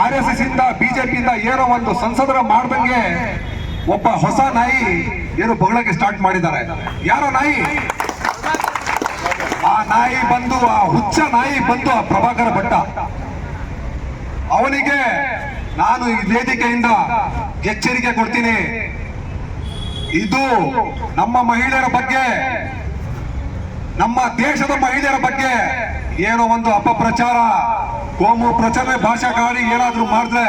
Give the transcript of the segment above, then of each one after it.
R S S ಇಂದ ಬಿಜೆಪಿಯಿಂದ ಏನೋ ಒಂದು ಸಂಸದರ ಮಾಡ್ದಂಗೆ ಒಬ್ಬ ಹೊಸ ನಾಯಿ ಏನು ಬಗಳಕ್ಕೆ ಸ್ಟಾರ್ಟ್ ಮಾಡಿದ್ದಾರೆ. ಯಾರೋ ನಾಯಿ? ಆ ನಾಯಿ ಬಂದು, ಆ ಹುಚ್ಚ ನಾಯಿ ಬಂದು ಆ ಪ್ರಭಾಕರ ಭಟ್ಟ. ಅವನಿಗೆ ನಾನು ಈ ವೇದಿಕೆಯಿಂದ ಎಚ್ಚರಿಕೆ ಕೊಡ್ತೀನಿ. ಇದು ನಮ್ಮ ಮಹಿಳೆಯರ ಬಗ್ಗೆ, ನಮ್ಮ ದೇಶದ ಮಹಿಳೆಯರ ಬಗ್ಗೆ ಏನೋ ಒಂದು ಅಪಪ್ರಚಾರ. ಕೋಮು ಪ್ರಚಾರ ಭಾಷಾಕಾರಿ ಏನಾದ್ರೂ ಮಾಡಿದ್ರೆ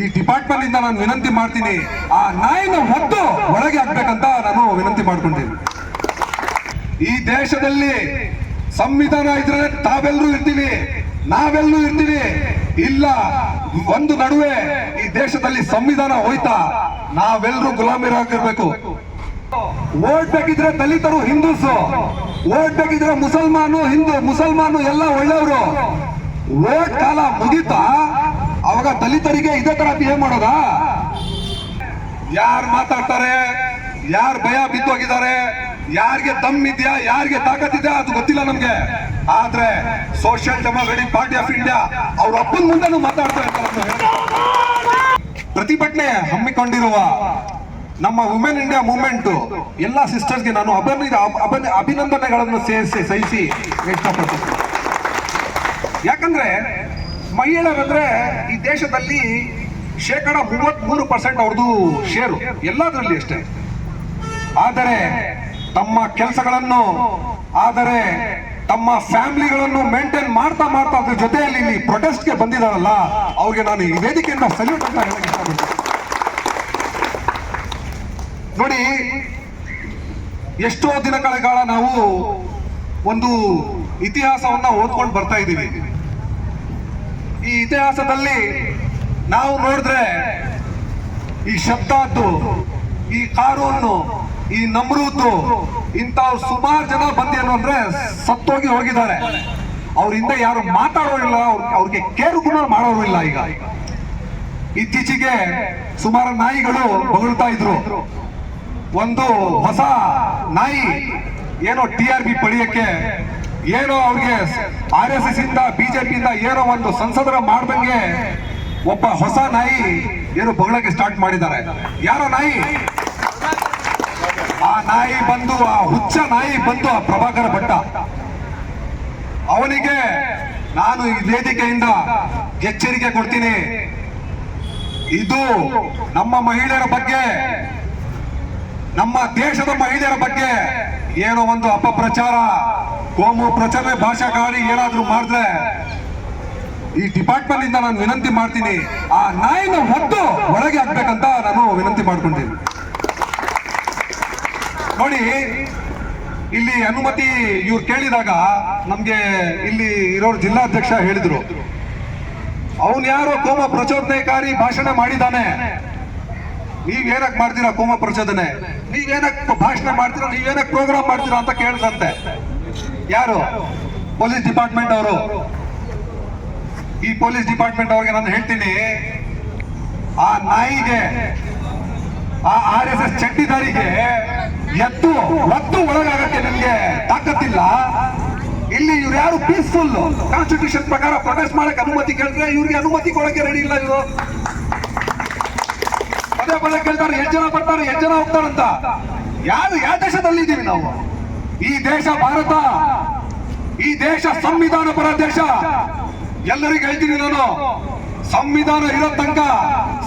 ಈ ಡಿಪಾರ್ಟ್ಮೆಂಟ್ ಇಂದ ನಾನು ವಿನಂತಿ ಮಾಡ್ತೀನಿ. ಆ ನಾಯಿನ ಹೊತ್ತು ಒಳಗೆ ಹಾಕ್ಬೇಕಂತ ನಾನು ವಿನಂತಿ ಮಾಡ್ಕೊಂಡಿದ್ದೀನಿ ಈ ದೇಶದಲ್ಲಿ ಸಂವಿಧಾನ ಇದ್ರೆ ತಾವೆಲ್ಲರೂ ಇರ್ತೀವಿ ನಾವೆಲ್ಲರೂ ಇರ್ತೀವಿ ಇಲ್ಲ, ಒಂದು ನಡುವೆ ಈ ದೇಶದಲ್ಲಿ ಸಂವಿಧಾನ ಹೋಯ್ತಾ ನಾವೆಲ್ಲರೂ ಗುಲಾಮಿರಾಗಿರ್ಬೇಕು. ಓಟ್ ಬೇಕಿದ್ರೆ ದಲಿತರು ಹಿಂದೂಸು. ಓಟ್ ಬೇಕಿದ್ರೆ ಮುಸಲ್ಮಾನು, ಹಿಂದೂ, ಮುಸಲ್ಮಾನು, ಎಲ್ಲ ಒಳ್ಳೆಯವರು. ಓಟ್ ಕಾಲ ಮುಗಿತ? ಅವಾಗ ದಲಿತರಿಗೆ ಇದೇ ತರ ಬಿಹೇವ್ ಮಾಡೋದಾ? ಯಾರು ಮಾತಾಡ್ತಾರೆ? ಯಾರು ಭಯ ಬಿದ್ದೋಗಿದ್ದಾರೆ? ಯಾರಿಗೆ ದಮ್ ಇದೆಯಾ? ಯಾರಿಗೆ ತಾಕತ್ತಿದೆಯಾ ಅದು ಗೊತ್ತಿಲ್ಲ ನಮ್ಗೆ. ಆದ್ರೆ social democratic party of India ಅವ್ರ ಅಪ್ಪನ ಮುಂದೆ ಮಾತಾಡ್ತಾ ಇರ್ತಾರೆ ಪ್ರತಿಭಟನೆ ಹಮ್ಮಿಕೊಂಡಿರುವ ನಮ್ಮ ವುಮೆನ್ ಇಂಡಿಯಾ ಮೂವ್ಮೆಂಟ್ ಎಲ್ಲ ಸಿಸ್ಟರ್ಸ್ಗೆ ನಾನು ಅಭಿನ ಅಭಿನ- ಅಭಿನಂದನೆಗಳನ್ನು ಸೇರಿಸಿ ಸಹಿಸಿ ಇಷ್ಟಪಡ್ತೀನಿ. ಯಾಕಂದ್ರೆ ಮಹಿಳೆಯರಂದ್ರೆ ಈ ದೇಶದಲ್ಲಿ ಶೇಕಡ ಮೂವತ್ಮೂರು ಪರ್ಸೆಂಟ್ ಅವ್ರದ್ದು ಶೇರು ಎಲ್ಲದರಲ್ಲಿ ಅಷ್ಟೇ. ಆದರೆ ತಮ್ಮ ಕೆಲಸಗಳನ್ನು, ಆದರೆ ತಮ್ಮ ಫ್ಯಾಮಿಲಿಗಳನ್ನು ಮೇಂಟೈನ್ ಮಾಡ್ತಾ ಮಾಡ್ತಾ ಅದ್ರ ಜೊತೆಯಲ್ಲಿ ಇಲ್ಲಿ ಪ್ರೊಟೆಸ್ಟ್ಗೆ ಬಂದಿದಾರಲ್ಲ ಅವ್ರಿಗೆ ನಾನು ಈ ವೇದಿಕೆಯಿಂದ ಸಲ್ಯೂಟ್ ಅಂತ ಹೇಳಕ್ಕೆ ಇಷ್ಟಪಡ್ತೀನಿ. ನೋಡಿ, ಎಷ್ಟೋ ದಿನಗಳ ಕಾಲ ನಾವು ಒಂದು ಇತಿಹಾಸವನ್ನ ಓದ್ಕೊಂಡು ಬರ್ತಾ ಇದ್ದೀವಿ. ಈ ಇತಿಹಾಸದಲ್ಲಿ ನಾವು ನೋಡಿದ್ರೆ ಈ ಶಬ್ದಾತು ಈ ಕಾರೂನು ಈ ನಮ್ರೂತು ಇಂಥವ್ರು ಸುಮಾರು ಜನ ಬಂದೇನು ಅಂದ್ರೆ ಸತ್ತೋಗಿ ಹೋಗಿದ್ದಾರೆ. ಅವ್ರ ಹಿಂದೆ ಯಾರು ಮಾತಾಡೋರಿಲ್ಲ ಅವ್ರ್- ಅವ್ರಿಗೆ ಕೇರು ಕೂಡ ಮಾಡೋರು ಇಲ್ಲ ಈಗ. ಇತ್ತೀಚೆಗೆ ಸುಮಾರು ನಾಯಿಗಳು ಬಗಳ್ತಾ ಇದ್ರು. ಒಂದು ಹೊಸ ನಾಯಿ ಏನೋ ಟಿ ಆರ್ ಬಿ ಪಡೆಯಕ್ಕೆ ಏನೋ ಅವ್ರಿಗೆ ಆರ್ ಎಸ್ ಎಸ್ ಇಂದ ಬಿಜೆಪಿಯಿಂದ ಏನೋ ಒಂದು ಸಂಸದರ ಮಾಡ್ದಂಗೆ ಒಬ್ಬ ಹೊಸ ನಾಯಿ ಏನು ಬಗಳಕ್ಕೆ ಸ್ಟಾರ್ಟ್ ಮಾಡಿದ್ದಾರೆ. ಯಾರೋ ನಾಯಿ? ಆ ನಾಯಿ ಬಂದು, ಆ ಹುಚ್ಚ ನಾಯಿ ಬಂದು ಆ ಪ್ರಭಾಕರ ಭಟ್ಟ. ಅವನಿಗೆ ನಾನು ಈ ವೇದಿಕೆಯಿಂದ ಎಚ್ಚರಿಕೆ ಕೊಡ್ತೀನಿ. ಇದು ನಮ್ಮ ಮಹಿಳೆಯರ ಬಗ್ಗೆ ನಮ್ಮ ದೇಶದ ಮಹಿಳೆಯರ ಬಗ್ಗೆ ಏನೋ ಒಂದು ಅಪಪ್ರಚಾರ, ಕೋಮು ಪ್ರಚಾರ ಭಾಷಾಕಾರಿ ಏನಾದ್ರೂ ಮಾಡಿದ್ರೆ ಈ ಡಿಪಾರ್ಟ್ಮೆಂಟ್ ಇಂದ ನಾನು ವಿನಂತಿ ಮಾಡ್ತೀನಿ. ಆ ನಾಯಿನ ಹೊತ್ತು ಒಳಗೆ ಹಾಕ್ಬೇಕಂತ ನಾನು ವಿನಂತಿ ಮಾಡ್ಕೊಂತೀನಿ. ನೋಡಿ, ಇಲ್ಲಿ ಅನುಮತಿ ಇವ್ರು ಕೇಳಿದಾಗ ನಮ್ಗೆ ಇಲ್ಲಿ ಇರೋರು ಜಿಲ್ಲಾಧ್ಯಕ್ಷ ಹೇಳಿದ್ರು. ಅವನ್ ಯಾರೋ ಕೋಮ ಪ್ರಚೋದನೆಕಾರಿ ಭಾಷಣ ಮಾಡಿದ್ದಾನೆ. ನೀವ್ ಏನಕ್ ಮಾಡ್ತೀರಾ ಕೋಮ ಪ್ರಚೋದನೆ? ನೀವೇನಕ್ ಭಾಷಣ ಮಾಡ್ತೀರಾ? ನೀವೇನಕ್ ಪ್ರೋಗ್ರಾಮ್ ಮಾಡ್ತೀರಾ ಅಂತ ಕೇಳಿದಂತೆ. ಯಾರು? ಪೊಲೀಸ್ ಡಿಪಾರ್ಟ್ಮೆಂಟ್ ಅವರು. ಈ ಪೊಲೀಸ್ ಡಿಪಾರ್ಟ್ಮೆಂಟ್ ಅವ್ರಿಗೆ ನಾನು ಹೇಳ್ತೀನಿ, ಆ ನಾಯಿಗೆ, ಆ ಆರ್ ಎಸ್ ಎಸ್ ಚಡ್ಡಿದಾರಿಗೆ ಎತ್ತು ಒತ್ತು ಒಳಗಾಗಕ್ಕೆ ನಿಮ್ಗೆ ತಾಕತ್ತಿಲ್ಲ. ಇಲ್ಲಿ ಇವ್ರು ಯಾರು ಪೀಸ್ಫುಲ್ ಕಾನ್ಸ್ಟಿಟ್ಯೂಷನ್ ಪ್ರಕಾರ ಪ್ರೊಟೆಸ್ಟ್ ಮಾಡಕ್ ಅನುಮತಿ ಕೇಳಿದ್ರೆ ಇವ್ರಿಗೆ ಅನುಮತಿ ಕೊಡಕ್ಕೆ ರೆಡಿ ಇಲ್ಲ ಇವರು. ಪದೇ ಪದ ಕೇಳ್ತಾರೆ ಎಷ್ಟು ಜನ ಬರ್ತಾರೆ ಎಷ್ಟು ಜನ ಹೋಗ್ತಾರಂತ ಯಾರು ಯಾವ ದೇಶದಲ್ಲಿ ಇದ್ದೀವಿ ನಾವು? ಈ ದೇಶ ಭಾರತ, ಈ ದೇಶ ಸಂವಿಧಾನ ಪರ ದೇಶ ಎಲ್ಲರಿಗೂ ಹೇಳ್ತೀನಿ ನಾನು, ಸಂವಿಧಾನ ಇರೋ ತನಕ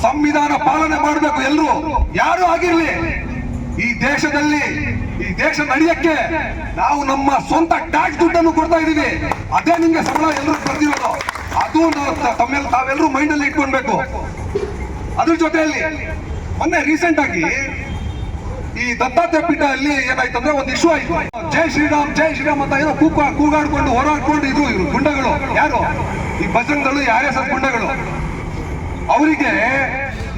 ಸಂವಿಧಾನ ಪಾಲನೆ ಮಾಡಬೇಕು ಎಲ್ಲರೂ ಯಾರು ಆಗಿರ್ಲಿ, ಈ ದೇಶದಲ್ಲಿ, ಈ ದೇಶ ನಡೆಯಕ್ಕೆ ನಾವು ನಮ್ಮ ಸ್ವಂತ ಟ್ಯಾಕ್ಸ್ ದುಡ್ಡನ್ನು ಕೊಡ್ತಾ ಇದೀವಿ ಅದೇ ನಿಮ್ಗೆ ಸಂಬಳ ಎಲ್ಲರೂ ಬರ್ತಿರೋದು ಅದು ತಮ್ಮೆಲ್ಲ ತಾವೆಲ್ಲರೂ ಮೈಂಡ್ ಅಲ್ಲಿ ಇಟ್ಕೊಳ್ಬೇಕು. ಅದ್ರ ಜೊತೆಯಲ್ಲಿ ಮೊನ್ನೆ ರೀಸೆಂಟ್ ಆಗಿ ಈ ದತ್ತಾತ್ರೇಯ ಪೀಠ ಅಲ್ಲಿ ಏನಾಯ್ತಂದ್ರೆ ಒಂದು ಇಶ್ಯೂ ಆಯ್ತು. ಜೈ ಶ್ರೀರಾಮ್ ಜೈ ಶ್ರೀರಾಮ್ ಅಂತ ಏನೋ ಕೂಕ ಕೂಗಾಡ್ಕೊಂಡು ಹೋರಾಡ್ಕೊಂಡು ಇದ್ರು ಇವರು ಗುಂಡಗಳು. ಯಾರು? ಈ ಬಜರಂಗಗಳು ಯಾರೇ ಸರ್ ಗುಂಡಗಳು. ಅವರಿಗೆ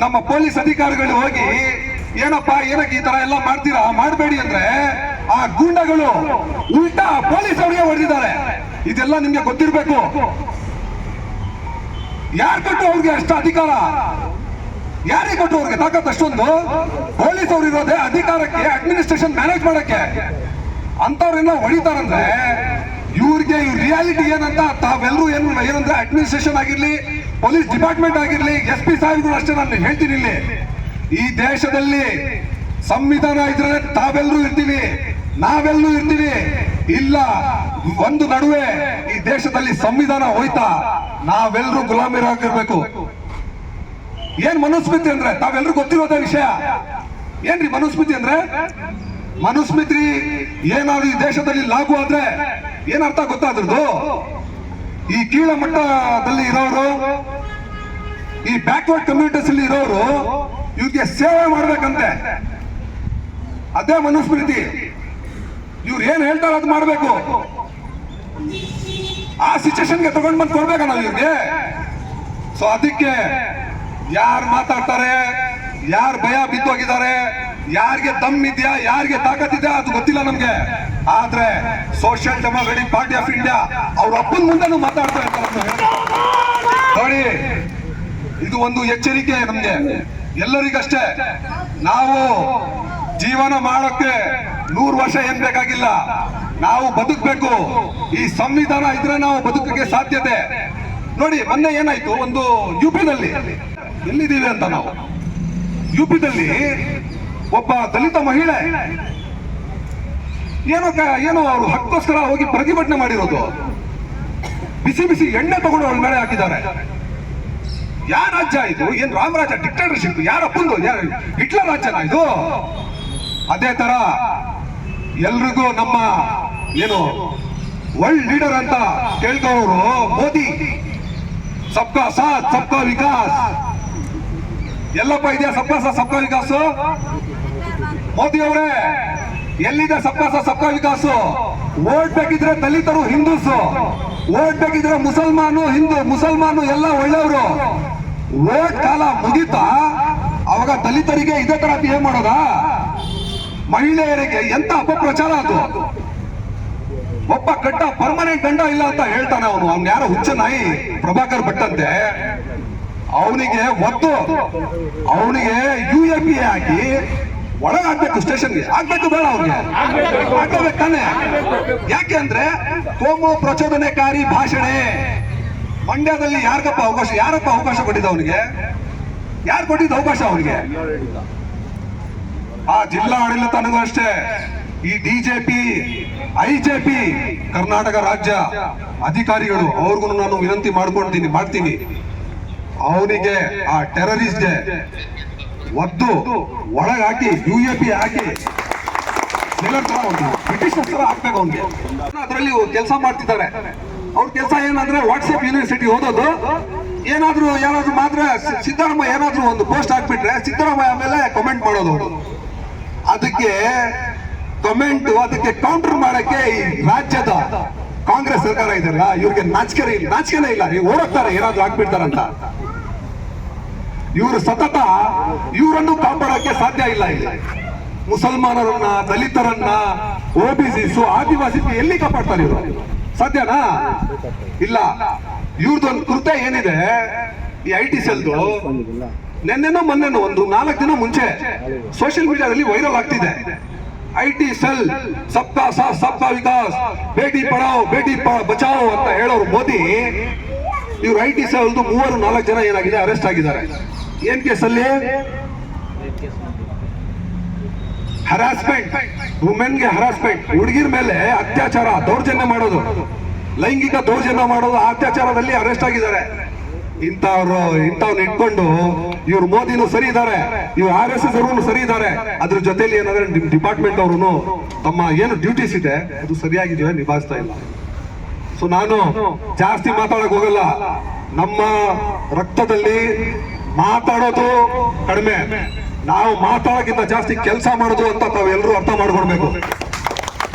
ನಮ್ಮ ಪೊಲೀಸ್ ಅಧಿಕಾರಿಗಳು ಹೋಗಿ, ಏನಪ್ಪ, ಏನಕ್ಕೆ ಈ ತರ ಎಲ್ಲ ಮಾಡ್ತೀರಾ? ಮಾಡಬೇಡಿ ಅಂದ್ರೆ ಆ ಗೂಂಡಗಳು ಉಲ್ಟಾ ಪೊಲೀಸ್ ಅವರಿಗೆ ಹೊಡೆದಿದ್ದಾರೆ. ಇದೆಲ್ಲ ನಿಮ್ಗೆ ಗೊತ್ತಿರ್ಬೇಕು. ಯಾರು ಕೊಟ್ಟು ಅವ್ರಿಗೆ ಅಷ್ಟು ಅಧಿಕಾರ? ಯಾರಿಗೆ ಕೊಟ್ಟು ಅವ್ರಿಗೆ ತಾಕತ್ ಅಷ್ಟೊಂದು? ಪೊಲೀಸ್ ಅವ್ರು ಇರೋದೇ ಅಧಿಕಾರಕ್ಕೆ ಅಡ್ಮಿನಿಸ್ಟ್ರೇಷನ್ ಮ್ಯಾನೇಜ್ ಮಾಡಕ್ಕೆ. ಅಂತವ್ರೆಲ್ಲ ಹೊಡಿತಾರಂದ್ರೆ ಇವ್ರಿಗೆ ಇವ್ರ ರಿಯಾಲಿಟಿ ಏನಂತ ತಾವೆಲ್ಲರೂ ಏನು ಏನಂದ್ರೆ ಅಡ್ಮಿನಿಸ್ಟ್ರೇಷನ್ ಆಗಿರ್ಲಿ, ಪೊಲೀಸ್ ಡಿಪಾರ್ಟ್ಮೆಂಟ್ ಆಗಿರ್ಲಿ, ಎಸ್ ಪಿ ಸಾಹೇಬ್ಗಳು ಅಷ್ಟೇ ನಾನು ಹೇಳ್ತೀನಿ ಇಲ್ಲಿ. ಈ ದೇಶದಲ್ಲಿ ಸಂವಿಧಾನ ಇದ್ರೆ ತಾವೆಲ್ಲರೂ ಇರ್ತೀವಿ ನಾವೆಲ್ಲರೂ ಇರ್ತೀವಿ ಇಲ್ಲ, ಒಂದು ನಡುವೆ ಈ ದೇಶದಲ್ಲಿ ಸಂವಿಧಾನ ಹೋಯ್ತಾ ನಾವೆಲ್ಲರೂ ಗುಲಾಮಿರಾಗಿರ್ಬೇಕು. ಏನ್ ಮನುಸ್ಮೃತಿ ಅಂದ್ರೆ? ತಾವೆಲ್ಲರೂ ಗೊತ್ತಿರೋದೇ ವಿಷಯ. ಏನ್ರಿ ಮನುಸ್ಮೃತಿ ಅಂದ್ರೆ? ಮನುಸ್ಮೃತಿ ಏನಾದ್ರು ಈ ದೇಶದಲ್ಲಿ ಲಾಗು ಆದ್ರೆ ಏನರ್ಥ ಗೊತ್ತಾದ್ರದ್ದು ಈ ಕೀಳ ಮಟ್ಟದಲ್ಲಿ ಇರೋರು, ಈ ಬ್ಯಾಕ್ವರ್ಡ್ ಕಮ್ಯುನಿಟೀಸ್ ಅಲ್ಲಿ ಇರೋರು ಇವ್ರಿಗೆ ಸೇವೆ ಮಾಡ್ಬೇಕಂತೆ. ಅದೇ ಮನುಸ್ಮೃತಿ. ಇವ್ರು ಏನ್ ಹೇಳ್ತಾರ ಅದು ಮಾಡ್ಬೇಕು. ಆ ಸಿಚುವೇಶನ್ಗೆ ತಗೊಂಡ್ ಬಂದು ಕೊಡ್ಬೇಕ ನಾವು ಇವ್ರಿಗೆ. ಸೊ ಅದಕ್ಕೆ ಯಾರು ಮಾತಾಡ್ತಾರೆ? ಯಾರು ಭಯ ಬಿದ್ದೋಗಿದ್ದಾರೆ ಯಾರಿಗೆ ದಮ್ ಇದೆಯಾ? ಯಾರಿಗೆ ತಾಕತ್ತಿದೆ ಅದು ಗೊತ್ತಿಲ್ಲ ನಮ್ಗೆ. ಆದ್ರೆ social democratic party of India ಅವ್ರ ಅಪ್ಪನ ಮುಂದೆನೂ ಮಾತಾಡ್ತಾ ಇರ್ತಾರೆ ನೋಡಿ, ಇದು ಒಂದು ಎಚ್ಚರಿಕೆ ನಮ್ಗೆ. ಎಲ್ಲರಿಗಷ್ಟೇ. ನಾವು ಜೀವನ ಮಾಡೋಕ್ಕೆ ನೂರು ವರ್ಷ ಏನ್ ಬೇಕಾಗಿಲ್ಲ. ನಾವು ಬದುಕಬೇಕು. ಈ ಸಂವಿಧಾನ ಇದ್ರೆ ನಾವು ಬದುಕಕ್ಕೆ ಸಾಧ್ಯತೆ. ನೋಡಿ, ಮೊನ್ನೆ ಏನಾಯ್ತು? ಒಂದು ಯುಪಿನಲ್ಲಿ ಎಲ್ಲಿದ್ದೀವಿ ಅಂತ ನಾವು? ಯುಪಿದಲ್ಲಿ ಒಬ್ಬ ದಲಿತ ಮಹಿಳೆ ಏನೋ ಏನೋ ಅವರು ಹಕ್ಕೋಸ್ಕರ ಹೋಗಿ ಪ್ರತಿಭಟನೆ ಮಾಡಿರೋದು. ಬಿಸಿ ಬಿಸಿ ಎಣ್ಣೆ ತಗೊಂಡು ಅವಳ ಮೇಲೆ ಹಾಕಿದ್ದಾರೆ. ಯಾರ ರಾಜ್ಯ ಇದು? ಏನ್ ರಾಮರಾಜ ಡಿಕ್ಟೇಟರ್ಶಿಪ್ ಯಾರ ಯಾರು ಹಿಟ್ಲರ್ ರಾಜ್ಯನ ಇದು? ಅದೇ ತರ ಎಲ್ರಿಗೂ ನಮ್ಮ ಏನು ವರ್ಲ್ಡ್ ಲೀಡರ್ ಅಂತ ಕೇಳ್ಕೊಳ್ಳೋರು ಮೋದಿ. ಸಬ್ಕಾ ಸಾಥ್, ಸಬ್ಕಾ ವಿಕಾಸ್. ಎಲ್ಲಪ್ಪ ಇದೆಯಾ ಸಬ್ಕಾ ಸಾಥ್ ಸಬ್ಕಾ ವಿಕಾಸ್? ಮೋದಿ ಅವರೇ ಎಲ್ಲಿದೆ ಸಬ್ಕಾ ಸಾಥ್ ಸಬ್ಕಾ ವಿಕಾಸ್? ಓಟ್ ಬೇಕಿದ್ರೆ ದಲಿತರು ಹಿಂದೂಸ್ ಓಟ್ ಬೇಕಿದ್ರೆ ಮುಸಲ್ಮಾನು ಹಿಂದೂ, ಮುಸಲ್ಮಾನು ಎಲ್ಲ ಒಳ್ಳೆಯವರು. ಓಟ್ ಕಾಲ ಮುಗಿತಾ? ಅವಾಗ ದಲಿತರಿಗೆ ಇದೇ ತರ ಬಿಹೇವ್ ಮಾಡೋದಾ? ಮಹಿಳೆಯರಿಗೆ ಎಂತ ಅಪಪ್ರಚಾರ ಅದು? ಒಬ್ಬ ಕಟ್ಟ ಪರ್ಮನೆಂಟ್ ಗಂಡ ಇಲ್ಲ ಅಂತ ಹೇಳ್ತಾನೆ ಅವನು. ಅವ್ನು ಯಾರೋ ಹುಚ್ಚ ನಾಯಿ, ಪ್ರಭಾಕರ್ ಭಟ್ ಅಂತೆ. ಅವನಿಗೆ ಒತ್ತು. ಅವನಿಗೆ ಯು ಎ ಪಿ ಹಾಕಿ ಒಳಗಾಗ್ಬೇಕು ಸ್ಟೇಷನ್ಗೆ. ಆಗ್ಬೇಕು ಬೇಡ ಅವ್ರಿಗೆ. ತಾನೆ. ಯಾಕೆ ಅಂದ್ರೆ ಕೋಮು ಪ್ರಚೋದನೆಕಾರಿ ಭಾಷಣೆ. ಮಂಡ್ಯದಲ್ಲಿ ಯಾರಿಗಪ್ಪ ಅವಕಾಶ, ಯಾರಪ್ಪ ಅವಕಾಶ ಕೊಟ್ಟಿದ್ದ ಅವನಿಗೆ? ಯಾರು ಕೊಟ್ಟಿದ್ದ ಅವಕಾಶ ಅವನಿಗೆ? ಆ ಜಿಲ್ಲಾ ಆಡಳಿತನಿಗೂ ಅಷ್ಟೇ. ಈ ಡಿಜೆಪಿ ಐಜೆಪಿ ಕರ್ನಾಟಕ ರಾಜ್ಯ ಅಧಿಕಾರಿಗಳು, ಅವ್ರಿಗೂ ನಾನು ವಿನಂತಿ ಮಾಡ್ಕೊಳ್ತೀನಿ, ಮಾಡ್ತೀನಿ. ಅವನಿಗೆ ಆ ಟೆರರಿಸ್ಟ್ಗೆ ಒದ್ದು ಒಳಗಾಕಿ ಯು ಎ ಪಿ ಹಾಕಿ ಬ್ರಿಟಿಷ್ ಹತ್ರ ಹಾಕ್ಬೇಕು ಅವ್ನಿಗೆ. ಅದರಲ್ಲಿ ಕೆಲಸ ಮಾಡ್ತಿದ್ದಾರೆ. ಅವ್ರ ಕೆಲಸ ಏನಂದ್ರೆ ವಾಟ್ಸ್ಆಪ್ ಯೂನಿವರ್ಸಿಟಿ ಓದೋದು. ಏನಾದ್ರೂ ಯಾರಾದ್ರೂ ಮಾತ್ರ ಸಿದ್ದರಾಮಯ್ಯ ಏನಾದ್ರೂ ಒಂದು ಪೋಸ್ಟ್ ಹಾಕ್ಬಿಟ್ರೆ ಸಿದ್ದರಾಮಯ್ಯ ಮೇಲೆ ಕಮೆಂಟ್ ಮಾಡೋದು. ಅದಕ್ಕೆ ಕಮೆಂಟ್ ಅದಕ್ಕೆ ಕೌಂಟರ್ ಮಾಡಕ್ಕೆ ಈ ರಾಜ್ಯದ ಕಾಂಗ್ರೆಸ್ ಸರ್ಕಾರ ಇದೆಯಲ್ಲ, ಇವ್ರಿಗೆ ನಾಚಿಕೆ ನಾಚಿಕೆನೇ ಇಲ್ಲ. ಓಡೋಗ್ತಾರೆ, ಏನಾದ್ರು ಹಾಕ್ಬಿಡ್ತಾರಂತ. ಇವರು ಸತತ ಇವರನ್ನು ಕಾಪಾಡಕ್ಕೆ ಸಾಧ್ಯ ಇಲ್ಲ ಇಲ್ಲಿ. ಮುಸಲ್ಮಾನರನ್ನ, ದಲಿತರನ್ನ ಓಬಿಸಿಸು ಆದಿವಾಸಿ ಎಲ್ಲಿ ಕಾಪಾಡ್ತಾರೆ ಇವರು? ಸಾಧ್ಯನಾ? ಇಲ್ಲ. ಇವ್ರದೊಂದು ಕೃತ್ಯ ಏನಿದೆ? ಈ ಐ ಟಿ ಸೆಲ್ದು ನಿನ್ನೆನೋ ಮೊನ್ನೆನೋ ಒಂದು ನಾಲ್ಕು ದಿನ ಮುಂಚೆ ಸೋಷಿಯಲ್ ಮೀಡಿಯಾದಲ್ಲಿ ವೈರಲ್ ಆಗ್ತಿದೆ. ಐ ಟಿ ಸೆಲ್, ಸಬ್ಕಾ ಸಾಥ್, ಸಬ್ಕಾ ವಿಕಾಸ್ ಬೇಟಿ ಪಡಾವ್ ಬೇಟಿ ಬಚಾವ್ ಅಂತ ಹೇಳೋರು ಮೋದಿ ಇವ್ರು ಐ ಟಿ ಸೆಲ್ದು ಮೂವರು ನಾಲ್ಕು ಜನ ಏನಾಗಿದೆ? ಅರೆಸ್ಟ್ ಆಗಿದ್ದಾರೆ. ಏನ್ ಕೇಸಲ್ಲಿ ಹರಾಸ್ಮೆಂಟ್ ವುಮೆನ್ಗೆ ಹರಾಸ್ಮೆಂಟ್ ಹುಡುಗಿರ ಮೇಲೆ ಅತ್ಯಾಚಾರ, ದೌರ್ಜನ್ಯ ಮಾಡೋದು. ಲೈಂಗಿಕ ದೌರ್ಜನ್ಯ ಮಾಡೋದು ಅತ್ಯಾಚಾರದಲ್ಲಿ ಅರೆಸ್ಟ್ ಆಗಿದ್ದಾರೆ. ಇಂಥವ್ರು, ಇಂಥವ್ನ ಇಟ್ಕೊಂಡು ಇವ್ರು ಮೋದಿನೂ ಸರಿ ಇದ್ದಾರೆ ಇವ್ರು ಆರ್ ಎಸ್ ಎಸ್ ಅವರು ಸರಿ ಇದ್ದಾರೆ ಅದ್ರ ಜೊತೆಲಿ ಏನಂದ್ರೆ ಡಿಪಾರ್ಟ್ಮೆಂಟ್ ಅವರು ತಮ್ಮ ಏನು ಡ್ಯೂಟೀಸ್ ಇದೆ, ಅದು ಸರಿಯಾಗಿ ನಿಭಾಯಿಸ್ತಾ ಇಲ್ಲ? ಸೊ ನಾನು ಜಾಸ್ತಿ ಮಾತಾಡಕ್ ಹೋಗಲ್ಲ. ನಮ್ಮ ರಕ್ತದಲ್ಲಿ ಮಾತಾಡೋದು ಕಡಿಮೆ. ನಾವು ಮಾತಾಡೋಕ್ಕಿಂತ ಜಾಸ್ತಿ ಕೆಲಸ ಮಾಡೋದು ಅಂತ ತಾವೆಲ್ಲರೂ ಅರ್ಥ ಮಾಡ್ಕೊಳ್ಬೇಕು.